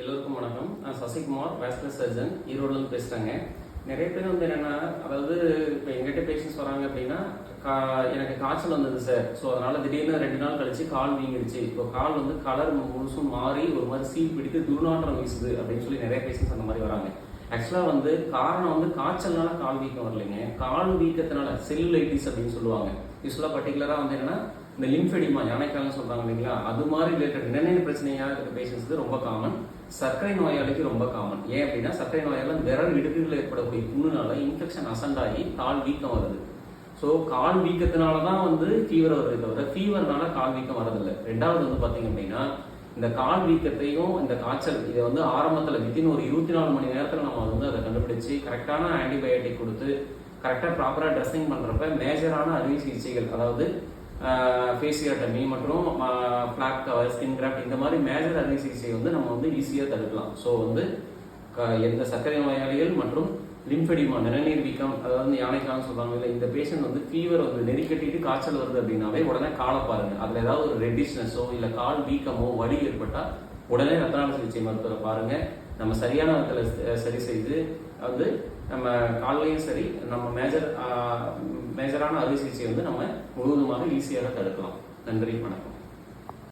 எல்லோருக்கும் வணக்கம். நான் சசிகுமார் வேஸ்குலர் சர்ஜன் ஈரோடுலேருந்து பேசுகிறேங்க நிறைய பேர் வந்து என்னென்னா அதாவது இப்போ எங்கிட்ட பேஷண்ட்ஸ் வராங்க அப்படின்னா கா எனக்கு காய்ச்சல் வந்தது சார் ஸோ அதனால் திடீர்னு ரெண்டு நாள் கழிச்சு கால் வீங்கிடுச்சு. இப்போ கால் வந்து கலர் முழுசும் மாறி ஒரு மாதிரி சீல் பிடித்து துர்நாற்றம் வீசுது அப்படின்னு சொல்லி நிறைய பேஷண்ட்ஸ் அந்த மாதிரி வராங்க. ஆக்சுவலாக வந்து காரணம் வந்து காய்ச்சல்னால கால் வீக்கம் வரலைங்க. கால் வீக்கத்தினால செல்லுலைட்டிஸ் அப்படின்னு சொல்லுவாங்க. யூஸ்வலாக பர்டிகுலராக வந்து என்னன்னா இந்த லிம்ஃபெடிமா யானைக்காலம் சொல்கிறாங்க இல்லைங்களா? அது மாதிரி ரிலேட்டட் நிர்ணய பிரச்சனையாக இருக்க பேஷண்ட்ஸ்க்கு ரொம்ப காமன் சர்க்கரை நோயாளிக்கு ரொம்ப காமன் ஏன் அப்படின்னா சர்க்கரை நோயால் விரல் இடுக்குகளில் ஏற்படக்கூடிய புண்ணுனால இன்ஃபெக்ஷன் அசண்டாகி கால் வீக்கம் வருது. ஸோ கால் வீக்கத்தினால தான் வந்து ஃபீவர் வருது தவிர ஃபீவர்னால கால் வீக்கம் வரதில்லை. ரெண்டாவது வந்து பார்த்தீங்க அப்படின்னா இந்த கால் வீக்கத்தையும் இந்த காய்ச்சல் இதை வந்து ஆரம்பத்தில் வித்தின் ஒரு இருபத்தி நாலு மணி நேரத்தில் நம்ம வந்து அதை கண்டுபிடிச்சு கரெக்டான ஆன்டிபயோட்டிக் கொடுத்து கரெக்டாக ப்ராப்பராக ட்ரெஸ்ஸிங் பண்ணுறப்ப மேஜரான அறுவை சிகிச்சைகள் அதாவது ஃபேசியாட்டமி மற்றும் ஃப்ளாக் கவர் ஸ்கின் கிராஃப்ட் இந்த மாதிரி மேஜர் அறுவை சிகிச்சை வந்து நம்ம வந்து ஈஸியாக தடுக்கலாம். ஸோ வந்து க- எந்த சர்க்கரை நோயாளிகள் மற்றும் லிம்பெடிமா நிறநீர் வீக்கம் அதாவது யானைக்காலம் சொல்றாங்க இல்லை இந்த பேஷண்ட் வந்து ஃபீவர் வந்து நெறிக்கட்டிட்டு காய்ச்சல் வருது அப்படின்னாவே உடனே காலை பாருங்க. அதுல ஏதாவது ஒரு ரெட்டிஷ்னஸோ இல்லை கால் வீக்கமோ வலி ஏற்பட்டா உடனே ரத்தநாள சிகிச்சை மருத்துவரை பாருங்க. நம்ம சரியான இடத்துல சரி செய்து வந்து நம்ம கால்லையும் சரி நம்ம மேஜர் மேஜரான அறுவை சிகிச்சை வந்து நம்ம முழுவதுமாக ஈஸியாக தடுக்கலாம். நன்றி வணக்கம்.